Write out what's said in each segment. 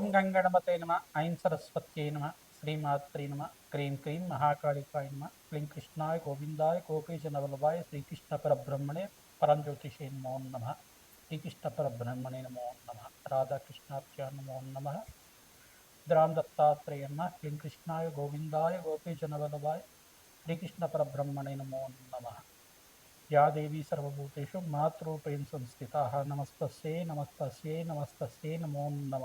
ఓం గంగణపతే నమ ఐం సరస్వత్యై నమ శ్రీమాత్రే నమ క్రీం క్రీం మహాకాళికాయ నమ క్లీం కృష్ణాయ గోవిందాయ గోపీజనవల్లభాయ శ్రీకృష్ణ పరబ్రహ్మణే పరంజ్యోతిషే నమో నమ శ్రీకృష్ణ పరబ్రహ్మణే నమో నమ రాధాకృష్ణాభ్యా నమో నమ ద్రాం దత్తాత్రేయ నమ క్లీం కృష్ణాయ గోవిందాయ గోపీజనవల్లభాయ శ్రీకృష్ణ పరబ్రహ్మణే నమో నమ. యా దేవీ సర్వభూతేషు మాతృపేణ సంస్థిత నమస్తస్యై నమస్తస్యై నమస్తస్యై నమో నమ.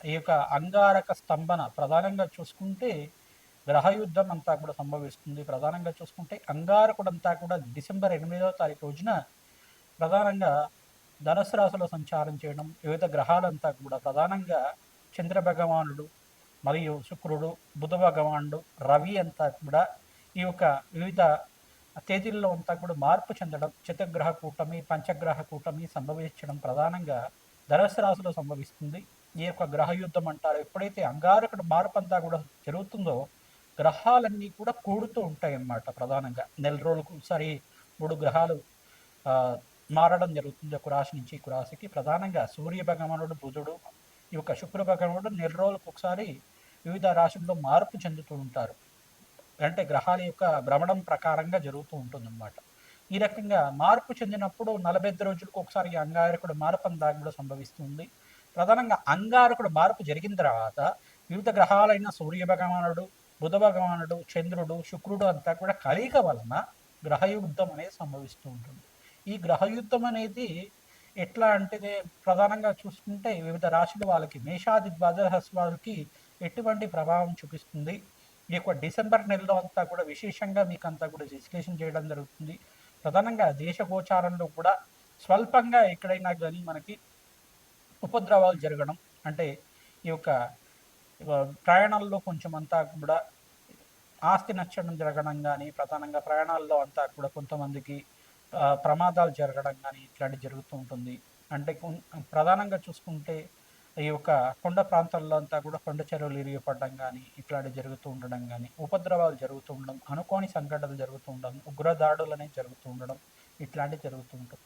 ఈ యొక్క అంగారక స్తంభన ప్రధానంగా చూసుకుంటే గ్రహయుద్ధం అంతా కూడా సంభవిస్తుంది. ప్రధానంగా చూసుకుంటే అంగారకుడు అంతా కూడా డిసెంబర్ ఎనిమిదవ తారీఖు రోజున ప్రధానంగా ధనుసు రాశిలో సంచారం చేయడం వివిధ గ్రహాలంతా కూడా ప్రధానంగా చంద్ర భగవానుడు మరియు శుక్రుడు బుధ భగవానుడు రవి అంతా కూడా ఈ యొక్క వివిధ తేదీల్లో అంతా కూడా మార్పు చెందడం చతుగ్రహ కూటమి పంచగ్రహ కూటమి సంభవించడం ప్రధానంగా ధనుసు రాశిలో సంభవిస్తుంది. ఈ యొక్క గ్రహ యుద్ధం అంటారు. ఎప్పుడైతే అంగారకుడు మార్పు కూడా జరుగుతుందో గ్రహాలన్నీ కూడా కూడుతూ ఉంటాయి అన్నమాట ప్రధానంగా. నెల రోజులకు ఒకసారి మూడు గ్రహాలు మారడం జరుగుతుంది. ఒక రాశి నుంచి ఒక రాశికి. ప్రధానంగా సూర్య భగవానుడు బుధుడు ఈ యొక్క శుక్ర భగవానుడు నెల రోజులకు ఒకసారి వివిధ రాశుల్లో మార్పు చెందుతూ ఉంటారు. అంటే గ్రహాల యొక్క భ్రమణం ప్రకారంగా జరుగుతూ ఉంటుంది అనమాట ఈ రకంగా మార్పు చెందినప్పుడు నలభై ఐదు రోజులకు ఒకసారి అంగారకుడు మార్పం అంతా కూడా సంభవిస్తుంది ప్రధానంగా అంగారకుడు మార్పు జరిగిన తర్వాత వివిధ గ్రహాలైన సూర్య భగవానుడు బుధ భగవానుడు చంద్రుడు శుక్రుడు అంతా కూడా కలియక వలన గ్రహయుద్ధం అనేది సంభవిస్తూ ఉంటుంది. ఈ గ్రహయుద్ధం అనేది ఎట్లా అంటే ప్రధానంగా చూసుకుంటే వివిధ రాశుల వాళ్ళకి మేషాది ద్వాదశ వాళ్ళకి ఎటువంటి ప్రభావం చూపిస్తుంది? ఈ యొక్క డిసెంబర్ నెలలో అంతా కూడా విశేషంగా మీకు అంతా కూడా విశ్లేషణ చేయడం జరుగుతుంది. ప్రధానంగా దేశ గోచారంలో కూడా స్వల్పంగా ఎక్కడైనా కానీ మనకి ఉపద్రవాలు జరగడం అంటే ఈ యొక్క ప్రయాణాల్లో కొంచెం అంతా కూడా ఆస్తి నచ్చడం జరగడం కానీ ప్రధానంగా ప్రయాణాల్లో అంతా కూడా కొంతమందికి ప్రమాదాలు జరగడం కానీ ఇట్లాంటివి జరుగుతూ ఉంటుంది. అంటే ప్రధానంగా చూసుకుంటే ఈ యొక్క కొండ ప్రాంతాల్లో అంతా కూడా కొండ చెరువులు ఇరిగిపడడం కానీ ఇట్లాంటివి జరుగుతూ ఉండడం కానీ ఉపద్రవాలు జరుగుతూ ఉండడం అనుకోని సంఘటనలు జరుగుతూ ఉండడం ఉగ్రదాడులు అనేవి జరుగుతూ ఉండడం ఇట్లాంటివి జరుగుతూ ఉంటుంది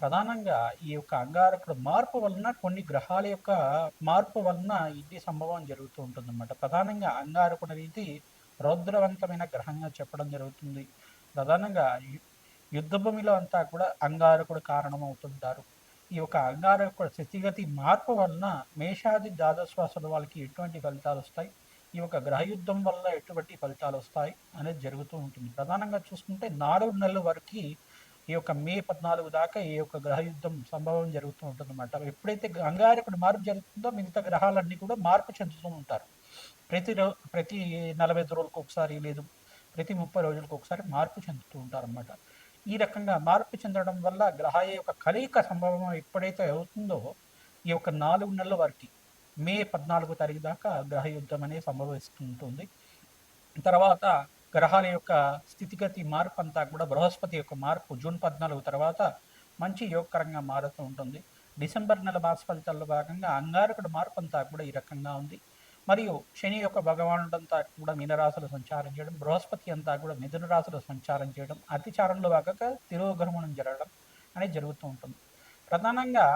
ప్రధానంగా ఈ యొక్క అంగారకుడు మార్పు వలన కొన్ని గ్రహాల యొక్క మార్పు వలన ఇది సంభవం జరుగుతూ ఉంటుంది అన్నమాట ప్రధానంగా అంగారకుడు అనేది రౌద్రవంతమైన గ్రహంగా చెప్పడం జరుగుతుంది. ప్రధానంగా యుద్ధభూమిలో అంతా కూడా అంగారకుడు కారణమవుతుంటారు. ఈ యొక్క అంగారకుడు స్థితిగతి మార్పు వలన మేషాది ద్వాదశ్వాసుల వాళ్ళకి ఎటువంటి ఫలితాలు వస్తాయి? ఈ యొక్క గ్రహయుద్ధం వల్ల ఎటువంటి ఫలితాలు వస్తాయి? అనేది జరుగుతూ ఉంటుంది. ప్రధానంగా చూసుకుంటే నాలుగు నెలల వరకు ఈ యొక్క మే పద్నాలుగు దాకా ఈ యొక్క గ్రహయుద్ధం సంభవం జరుగుతూ ఉంటుందన్నమాట. ఎప్పుడైతే అంగారకుడు మార్పు జరుగుతుందో మిగతా గ్రహాలన్నీ కూడా మార్పు చెందుతూ ఉంటారు. ప్రతి రో ప్రతి నలభై ఐదు రోజులకు ఒకసారి లేదు ప్రతి ముప్పై రోజులకు ఒకసారి మార్పు చెందుతూ ఉంటారు అన్నమాట ఈ రకంగా మార్పు చెందడం వల్ల గ్రహాల యొక్క కలయిక సంభవం ఎప్పుడైతే అవుతుందో ఈ యొక్క నాలుగు నెలల వరకు మే పద్నాలుగో తారీఖు దాకా గ్రహ యుద్ధం అనేది సంభవిస్తుంటుంది. తర్వాత గ్రహాల యొక్క స్థితిగతి మార్పు అంతా కూడా బృహస్పతి యొక్క మార్పు జూన్ పద్నాలుగు తర్వాత మంచి యోగకరంగా మారుతూ ఉంటుంది. డిసెంబర్ నెల మాస ఫలితాల్లో భాగంగా అంగారకుడు మార్పు అంతా కూడా ఈ రకంగా ఉంది. మరియు శని యొక్క భగవానుడంతా కూడా మీనరాశులు సంచారం చేయడం బృహస్పతి అంతా కూడా మిథున రాశులు సంచారం చేయడం అతిచారంలో భాగంగా తిరోగమనం జరగడం అనేది జరుగుతూ ఉంటుంది. ప్రధానంగా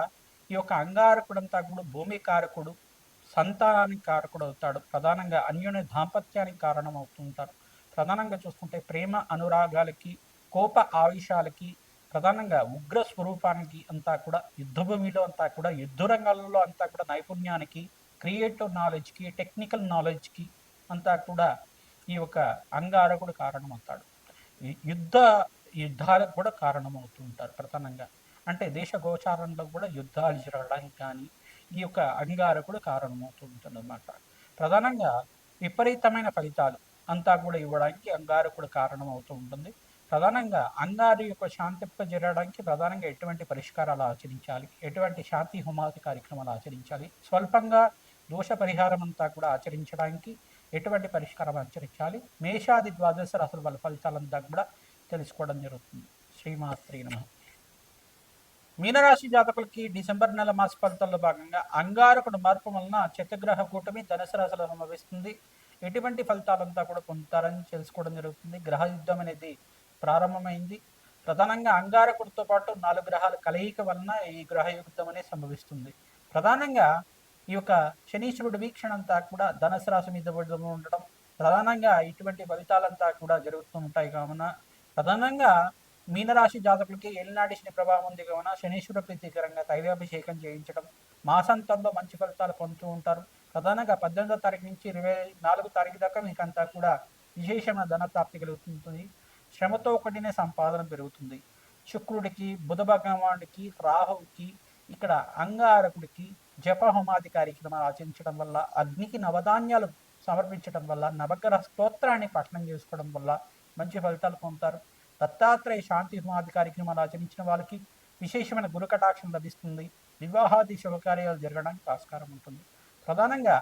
ఈ యొక్క అంగారకుడు అంతా కూడా భూమి కారకుడు సంతానానికి కారకుడు అవుతాడు. ప్రధానంగా అన్యోన్య దాంపత్యానికి కారణం అవుతుంటారు ప్రధానంగా చూసుకుంటే ప్రేమ అనురాగాలకి కోప ఆవేశాలకి ప్రధానంగా ఉగ్ర స్వరూపానికి అంతా కూడా యుద్ధభూమిలో అంతా కూడా యుద్ధ రంగాలలో అంతా కూడా నైపుణ్యానికి క్రియేటివ్ నాలెడ్జ్కి టెక్నికల్ నాలెడ్జ్కి అంతా కూడా ఈ యొక్క అంగారకుడు కారణం అవుతాడు ఈ యుద్ధ యుద్ధాలకు కూడా కారణమవుతూ ఉంటారు ప్రధానంగా. అంటే దేశ గోచారంలో కూడా యుద్ధాలు జరగడానికి కానీ ఈ యొక్క అంగారకుడు కారణమవుతూ ఉంటుంది అన్నమాట ప్రధానంగా విపరీతమైన ఫలితాలు. అంతా కూడా ఇవ్వడానికి అంగారకుడు కారణం అవుతూ ఉంటుంది. ప్రధానంగా అంగారు యొక్క శాంతింప జరగడానికి ప్రధానంగా ఎటువంటి పరిష్కారాలు ఆచరించాలి? ఎటువంటి శాంతి హుమాతి కార్యక్రమాలు ఆచరించాలి? స్వల్పంగా దోష పరిహారం అంతా కూడా ఆచరించడానికి ఎటువంటి పరిష్కారం ఆచరించాలి? మేషాది ద్వాదశ రాసుల వాళ్ళ ఫలితాలంతా కూడా తెలుసుకోవడం జరుగుతుంది. శ్రీమాత్రి నమ. మీనరాశి జాతకులకి డిసెంబర్ నెల మాస ఫలితాల్లో భాగంగా అంగారకుడు మార్పు వలన చతుగ్రహ కూటమి ధనుసు రాశిలో సంభవిస్తుంది ఎటువంటి ఫలితాలంతా కూడా పొందుతారని తెలుసుకోవడం జరుగుతుంది. గ్రహ యుద్ధం అనేది ప్రారంభమైంది. ప్రధానంగా అంగారకుడితో పాటు నాలుగు గ్రహాల కలయిక వలన ఈ గ్రహ యుద్ధం అనేది సంభవిస్తుంది. ప్రధానంగా ఈ యొక్క శనీశ్వరుడు వీక్షణ అంతా కూడా ధనసు రాశి మీద ఉండడం ప్రధానంగా ఇటువంటి ఫలితాలంతా కూడా జరుగుతూ ఉంటాయి కావున ప్రధానంగా మీనరాశి జాతకులకి ఏలినాటి శని ప్రభావం ఉంది కావున శనీశ్వర ప్రీతికరంగా తైలాభిషేకం చేయించడం మాసాంతంలో మంచి ఫలితాలు పొందుతూ ఉంటారు. ప్రధానంగా పద్దెనిమిదో తారీఖు నుంచి ఇరవై నాలుగు తారీఖు దాకా మీకంతా కూడా విశేషమైన ధనప్రాప్తి కలుగుతుంది. శ్రమతో ఒకటినే సంపాదన పెరుగుతుంది. శుక్రుడికి బుధ భగవానుడికి రాహువుకి ఇక్కడ అంగారకుడికి జప హోమాది కార్యక్రమాలు ఆచరించడం వల్ల అగ్నికి నవధాన్యాలు సమర్పించడం వల్ల నవగ్రహ స్తోత్రాన్ని పఠనం చేసుకోవడం వల్ల మంచి ఫలితాలు పొందుతారు. దత్తాత్రేయ శాంతి హోమాది కార్యక్రమాలు ఆచరించిన వాళ్ళకి విశేషమైన గురు కటాక్షం లభిస్తుంది. వివాహాది శుభకార్యాలు జరగడానికి ఆస్కారం ఉంటుంది. ప్రధానంగా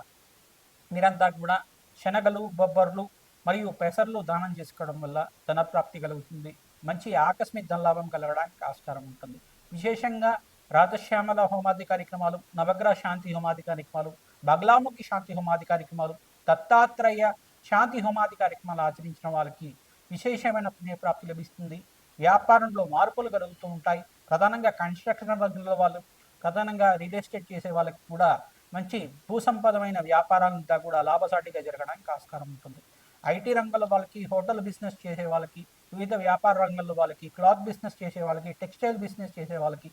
మీరంతా కూడా శనగలు బొబ్బర్లు మరియు పెసర్లు దానం చేసుకోవడం వల్ల ధనప్రాప్తి కలుగుతుంది. మంచి ఆకస్మిక ధనలాభం కలగడానికి ఆస్కారం ఉంటుంది. విశేషంగా రాజశ్యామల హోమాది కార్యక్రమాలు నవగ్రహ శాంతి హోమాది కార్యక్రమాలు బగ్లాముఖి శాంతి హోమాది కార్యక్రమాలు దత్తాత్రేయ శాంతి హోమాది కార్యక్రమాలు ఆచరించిన వాళ్ళకి విశేషమైన పుణ్యప్రాప్తి లభిస్తుంది. వ్యాపారంలో మార్పులు కలుగుతూ ఉంటాయి. ప్రధానంగా కన్స్ట్రక్షన్ రంగంలో వాళ్ళు ప్రధానంగా రియల్ ఎస్టేట్ చేసే వాళ్ళకి కూడా మంచి భూసంపదమైన వ్యాపారాలంతా కూడా లాభసాటిగా జరగడానికి ఆస్కారం ఉంటుంది. ఐటీ రంగంలో వాళ్ళకి హోటల్ బిజినెస్ చేసే వాళ్ళకి వివిధ వ్యాపార రంగంలో వాళ్ళకి క్లాత్ బిజినెస్ చేసే వాళ్ళకి టెక్స్టైల్ బిజినెస్ చేసే వాళ్ళకి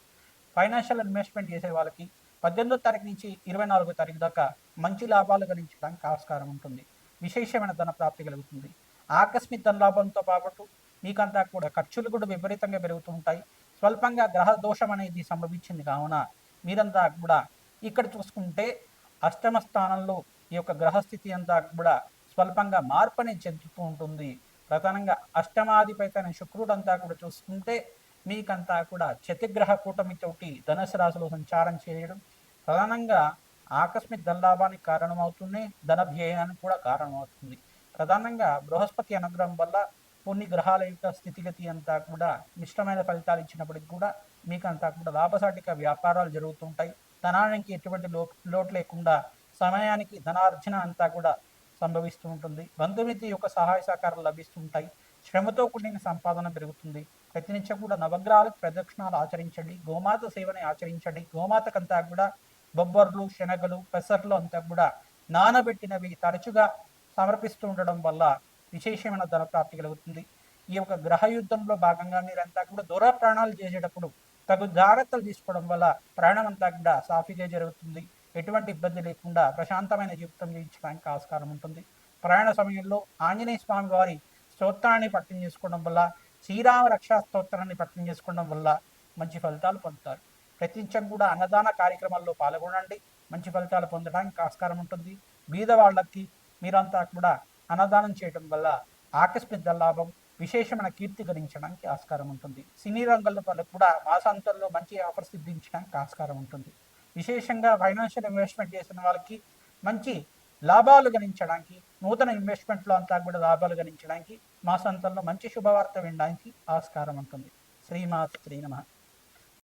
ఫైనాన్షియల్ ఇన్వెస్ట్మెంట్ చేసే వాళ్ళకి పద్దెనిమిదో తారీఖు నుంచి ఇరవై నాలుగో తారీఖు దాకా మంచి లాభాలు గణించడానికి ఆస్కారం ఉంటుంది. విశేషమైన ధన ప్రాప్తి కలుగుతుంది. ఆకస్మిక ధన లాభంతో పాటు మీకంతా కూడా ఖర్చులు కూడా విపరీతంగా పెరుగుతూ ఉంటాయి. స్వల్పంగా గ్రహ దోషం అనేది సంభవించింది కావున మీరంతా కూడా ఇక్కడ చూసుకుంటే అష్టమ స్థానంలో ఈ యొక్క గ్రహస్థితి అంతా కూడా స్వల్పంగా మార్పుని చెందుతూ ఉంటుంది. ప్రధానంగా అష్టమాధిపతి శుక్రుడు అంతా కూడా చూసుకుంటే మీకంతా కూడా చతిగ్రహ కూటమితోటి ధనుసు రాశిలో సంచారం చేయడం ప్రధానంగా ఆకస్మిక ధనలాభానికి కారణమవుతుంది ధన వ్యయానికి కూడా కారణమవుతుంది. ప్రధానంగా బృహస్పతి అనుగ్రహం వల్ల కొన్ని గ్రహాల యొక్క స్థితిగతి అంతా కూడా మిశ్రమైన ఫలితాలు ఇచ్చినప్పటికి కూడా మీకంతా కూడా లాభసాటిక వ్యాపారాలు జరుగుతుంటాయి ధనానికి ఎటువంటి లో లోటు లేకుండా సమయానికి ధనార్జన అంతా కూడా సంభవిస్తూ ఉంటుంది. బంధుమితి యొక్క సహాయ సహకారాలు లభిస్తుంటాయి. శ్రమతో కూడిన సంపాదన పెరుగుతుంది. ప్రతినిత్యం కూడా నవగ్రహాలకు ప్రదక్షిణాలు ఆచరించండి. గోమాత సేవని ఆచరించండి. గోమాతకంతా కూడా బొబ్బర్లు శనగలు పెసర్లు అంతా కూడా నానబెట్టినవి తరచుగా సమర్పిస్తూ ఉండడం వల్ల విశేషమైన ధన ప్రాప్తి కలుగుతుంది. ఈ యొక్క గ్రహ యుద్ధంలో భాగంగా మీరంతా కూడా దూర ప్రాణాలు చేసేటప్పుడు తగు జాగ్రత్తలు తీసుకోవడం వల్ల ప్రయాణం అంతా కూడా సాఫీగా జరుగుతుంది. ఎటువంటి ఇబ్బంది లేకుండా ప్రశాంతమైన జీవితం జీవించడానికి ఆస్కారం ఉంటుంది. ప్రయాణ సమయంలో ఆంజనేయ స్వామి వారి స్తోత్రాన్ని పట్టం చేసుకోవడం వల్ల శ్రీరామ రక్షా స్తోత్రాన్ని పట్టం చేసుకోవడం వల్ల మంచి ఫలితాలు పొందుతారు. ప్రతించం కూడా అన్నదాన కార్యక్రమాల్లో పాల్గొనండి. మంచి ఫలితాలు పొందడానికి ఆస్కారం ఉంటుంది. బీద వాళ్ళకి మీరంతా కూడా అన్నదానం చేయడం వల్ల ఆకస్మిక లాభం విశేషమైన కీర్తి గణించడానికి ఆస్కారం ఉంటుంది. సినీ రంగంలో వాళ్ళకు కూడా మాసాంతంలో మంచి ఆఫర్స్ సిద్ధించడానికి ఆస్కారం ఉంటుంది. విశేషంగా ఫైనాన్షియల్ ఇన్వెస్ట్మెంట్ చేసిన వాళ్ళకి మంచి లాభాలు గణించడానికి నూతన ఇన్వెస్ట్మెంట్లో అంతా కూడా లాభాలు గణించడానికి మాసాంతంలో మంచి శుభవార్త వినడానికి ఆస్కారం ఉంటుంది. శ్రీమాత శ్రీనమ